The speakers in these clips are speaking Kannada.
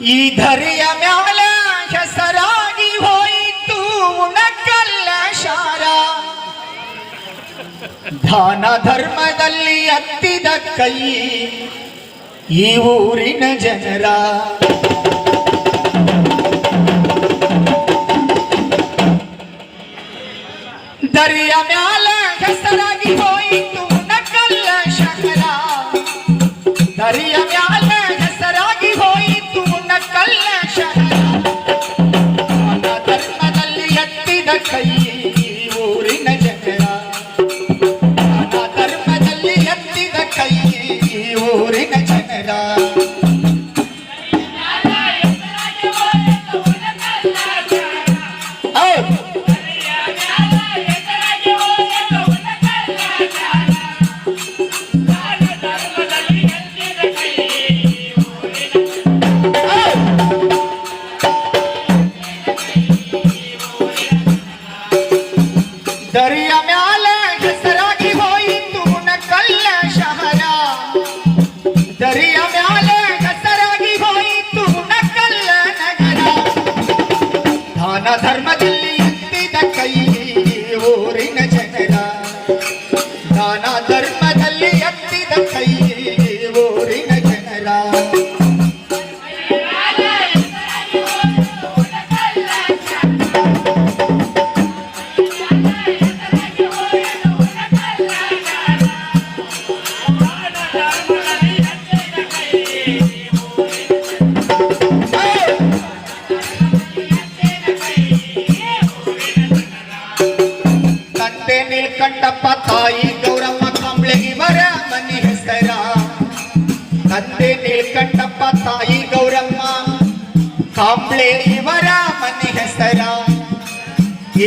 ಈ ಧರೆಯ ಮ್ಯಾಲ ಹೆಸರಾಗಿ ಹೋಯಿತು ಉಣಕಲ್ಲ ಶಾರ ದಾನ ಧರ್ಮದಲ್ಲಿ ಹತ್ತಿದ ಕೈ ಈ ಊರಿನ ಜನರ ದರಿಯ ಮ್ಯಾಲ ಹೆಸರಾಗಿ ಹೋಯಿತು ನಕಲ್ಲ ಶಕರ ದರಿಯ ಮ್ಯಾಲ ಹೆಸರಾಗಿ ಹೋಯಿತು ನಕ್ಕಲ್ಲ ನಗರ. ದಾನ ಧರ್ಮದಲ್ಲಿ ಎತ್ತಿದ ಕೈ ಊರಿನ ಜನರ. ದಾನ ಧರ್ಮದಲ್ಲಿ ಎತ್ತಿದ ಕೈ ನೀಲ್ಕಂಠಪ್ಪ ತಾಯಿ ಗೌರಮ್ಮ ಕಂಬ್ಳೆ ಇವರ ಮನಿ ಹೆಸರ. ತಂದೆ ನೀಲ್ಕಂಠಪ್ಪ ತಾಯಿ, ಗೌರಮ್ಮ. ಕಾಂಬ್ಳೆ ಇವರ ಮನಿ ಹೆಸರ.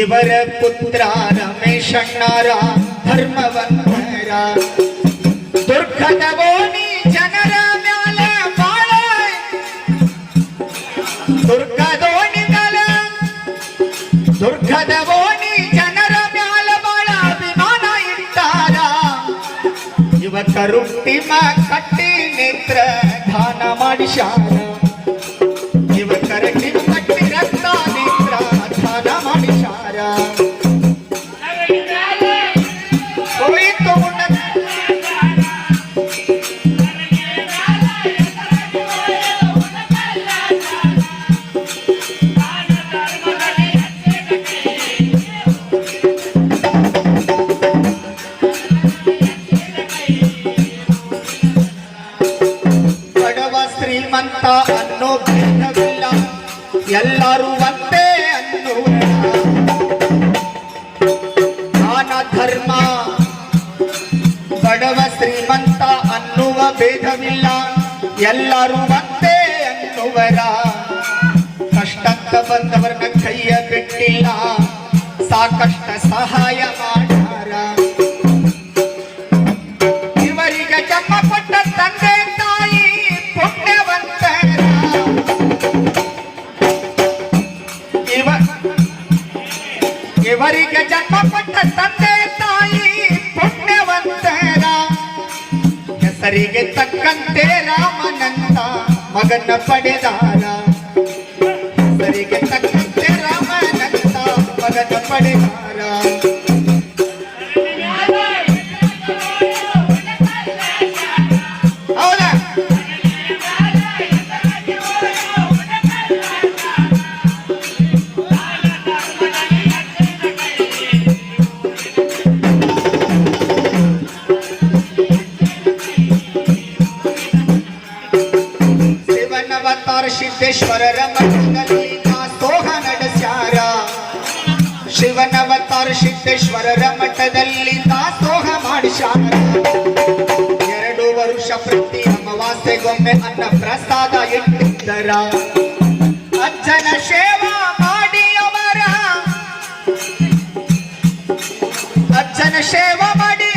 ಇವರ ಪುತ್ರ ರಮೇಶಣ್ಣರ ಧರ್ಮವಂತರ ದುರ್ಗದ ಓಣಿ ಜನರ ಮ್ಯಾಲ ಬಾಳ. ದುರ್ಗದ ಓಣಿ ದುರ್ಗದ ಯುವಕರು ಟಿಮ ಕಟ್ಟಿ ನೇತ್ರ ಮಾಡಿ ಶಾನ. ಇವ ಟಿಮ ಶ್ರೀಮಂತ ಅನ್ನೋ ಭೇದವಿಲ್ಲ. ಎಲ್ಲರೂ ಒಂದೇ ಅನ್ನುವ ದಾನ, ಧರ್ಮ, ಬಡವ, ಶ್ರೀಮಂತ ಅನ್ನುವ ಭೇದವಿಲ್ಲ. ಎಲ್ಲರೂ ಒಂದೇ ಅನ್ನುವರ. ಕಷ್ಟಕ್ಕ ಬಂದವರನ್ನ ಕೈಯ ಬಿಟ್ಟಿಲ್ಲ. ಸಾಕಷ್ಟ ಸಹಾಯ ಮಾಡ್ಯಾರ ಜನ್ಮ ಕೊಟ್ಟ ತಂದೆ ತಾಯಿ ಪುಣ್ಯವಂತರ ಹೆಸರಿಗೆ ತಕ್ಕಂತೆ ರಾಮನಂದ ಮಗನ ಪಡೆದಾರ ಹೆಸರಿಗೆ ತಕ್ಕಂತೆ ರಾಮನಂದ ಮಗನ ಪಡೆದಾರ ಸಿದ್ದೇಶ್ವರರ ಮಠದಲ್ಲಿ ದಾಸೋಹ ನಡೆಸ್ಯಾರ ಶಿವನವತಾರ ಸಿದ್ದೇಶ್ವರರ ಮಠದಲ್ಲಿ ದಾಸೋಹ ಮಾಡಿಸ್ಯಾರ ಎರಡು ವರುಷ ಪ್ರತಿ ಅಮಾವಾಸ್ಯೆಗೊಮ್ಮೆ ಅನ್ನ ಪ್ರಸಾದ ಇಟ್ಟಿದ್ದರ. ಅಜ್ಜನ ಸೇವಾ ಮಾಡಿಯವರ. ಅಜ್ಜನ ಸೇವಾ ಮಾಡಿ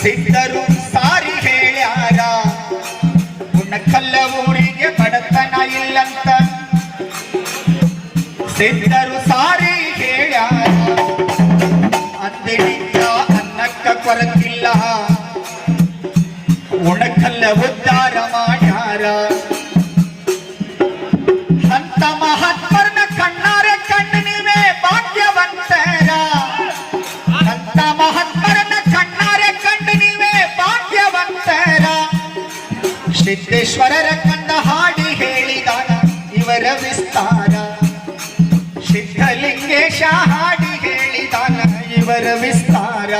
ಸಿದ್ಧರು ಸಾರಿ ಹೇಳ್ಯಾರ ಉಣಕಲ್ಲ ಊರಿಗೆ ಬಡತನ ಇಲ್ಲಂತ ಸಿದ್ಧರು ಸಾರಿ ಹೇಳ್ಯಾರ ಅಂದಿನಿಂದ ಅನ್ನಕ್ಕ ಕೊರತಿಲ್ಲ ಉಣಕಲ್ಲ ಉದ್ಧಾರ ಮಾಡ್ಯಾರ ಸಿದ್ದೇಶ್ವರರ ಕಂಡ ಹಾಡಿ ಹೇಳಿದಾನ ಇವರ ವಿಸ್ತಾರ. ಸಿದ್ಧಲಿಂಗೇಶ ಹಾಡಿ ಹೇಳಿದಾನ ಇವರ ವಿಸ್ತಾರ.